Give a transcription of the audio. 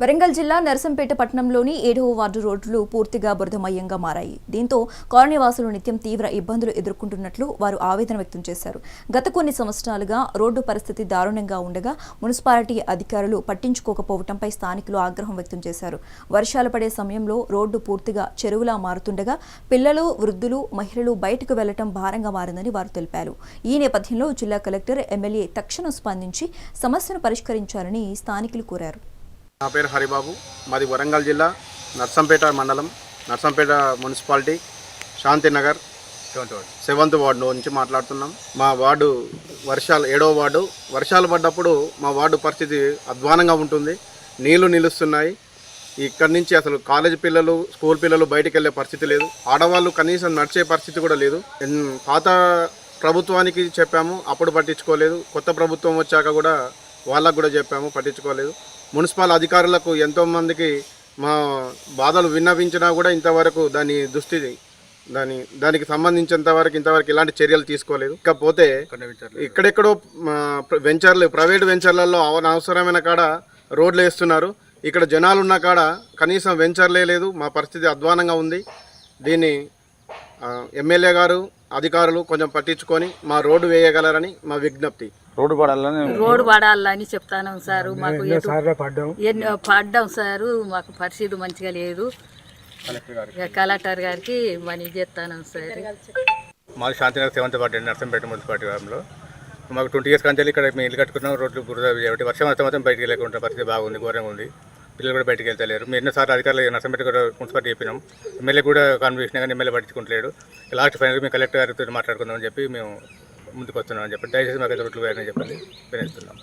వరంగల్ జిల్లా నరసంపేట పట్టణంలోని ఏడవ వార్డు రోడ్లు పూర్తిగా బురదమయంగా మారాయి. దీంతో కాలనీవాసులు నిత్యం తీవ్ర ఇబ్బందులు ఎదుర్కొంటున్నట్లు వారు ఆవేదన వ్యక్తం చేశారు. గత కొన్ని సంవత్సరాలుగా రోడ్డు పరిస్థితి దారుణంగా ఉండగా మున్సిపాలిటీ అధికారులు పట్టించుకోకపోవడంపై స్థానికులు ఆగ్రహం వ్యక్తం చేశారు. వర్షాలు పడే సమయంలో రోడ్డు పూర్తిగా చెరువులా మారుతుండగా పిల్లలు వృద్ధులు మహిళలు బయటకు వెళ్ళటం భారంగా మారిందని వారు తెలిపారు. ఈ నేపథ్యంలో జిల్లా కలెక్టర్ ఎమ్మెల్యే తక్షణం స్పందించి సమస్యను పరిష్కరించాలని స్థానికులు కోరారు. నా పేరు హరిబాబు. మాది వరంగల్ జిల్లా నర్సంపేట మండలం Narsampet municipality Shantinagar seventh ward. నుంచి మాట్లాడుతున్నాం. మా వార్డు వర్షాలు ఏడవ వార్డు. వర్షాలు పడ్డప్పుడు మా వార్డు పరిస్థితి అధ్వానంగా ఉంటుంది. నీళ్ళు నిలుస్తున్నాయి. ఇక్కడి నుంచి అసలు కాలేజ్ పిల్లలు స్కూల్ పిల్లలు బయటికి వెళ్ళే పరిస్థితి లేదు. ఆడవాళ్ళు కనీసం నడిచే పరిస్థితి కూడా లేదు. పాత ప్రభుత్వానికి చెప్పాము అప్పుడు పట్టించుకోలేదు. కొత్త ప్రభుత్వం వచ్చాక కూడా వాళ్ళకు కూడా చెప్పాము పట్టించుకోలేదు. మున్సిపల్ అధికారులకు ఎంతోమందికి మా బాధలు విన్నవించినా కూడా ఇంతవరకు దాని దుస్థితి దాని దానికి సంబంధించినంత వరకు ఇంతవరకు ఇలాంటి చర్యలు తీసుకోలేదు. ఇకపోతే ఇక్కడెక్కడో వెంచర్లు ప్రైవేట్ వెంచర్లలో అవసరమైన కాడ రోడ్లు వేస్తున్నారు. ఇక్కడ జనాలు ఉన్న కాడ కనీసం వెంచర్లే లేదు. మా పరిస్థితి అధ్వానంగా ఉంది. దీన్ని ఎమ్మెల్యే గారు అధికారులు కొంచెం పట్టించుకొని మా రోడ్డు వేయగలరని మా విజ్ఞప్తి. రోడ్డు పడాలని రోడ్డు పడాలని చెప్తాను సారు మాకు ఎన్నో పడ్డాం. సారు మాకు పరిస్థితి మంచిగా లేదు. కలెక్టర్ గారికి. మనీ చేస్తాను సార్. మాది Shantinagar seventh ward Narsampet municipality గ్రామంలో మాకు ట్వంటీ ఇయర్స్ కంచెలు ఇక్కడ మేము ఇల్లు కట్టుకున్నాం రోడ్లు బురద కాబట్టి వర్షం వస్తే మాత్రం బయటికి వెళ్ళకుండా పరిస్థితి బాగుంది ఘోరంగా ఉంది. పిల్లలు కూడా బయటికి వెళ్తలేరు. మేము ఎన్నోసార్లు అధికారులు నర్సంపేట కూడా మున్సిపాలిటీ చెప్పినాం. ఎమ్మెల్యే కూడా కాన్వర్సేషన్ కానీ ఎమ్మెల్యే పట్టించుకుంటలేడు లాస్ట్ ఫైనల్ మేము కలెక్టర్ గారితో మాట్లాడుకుందామని చెప్పి మేము ముందుకు వస్తున్నామని చెప్పండి. దయచేసి మాకు రోడ్లు వేయాలని చెప్పండి. వినిస్తున్నాం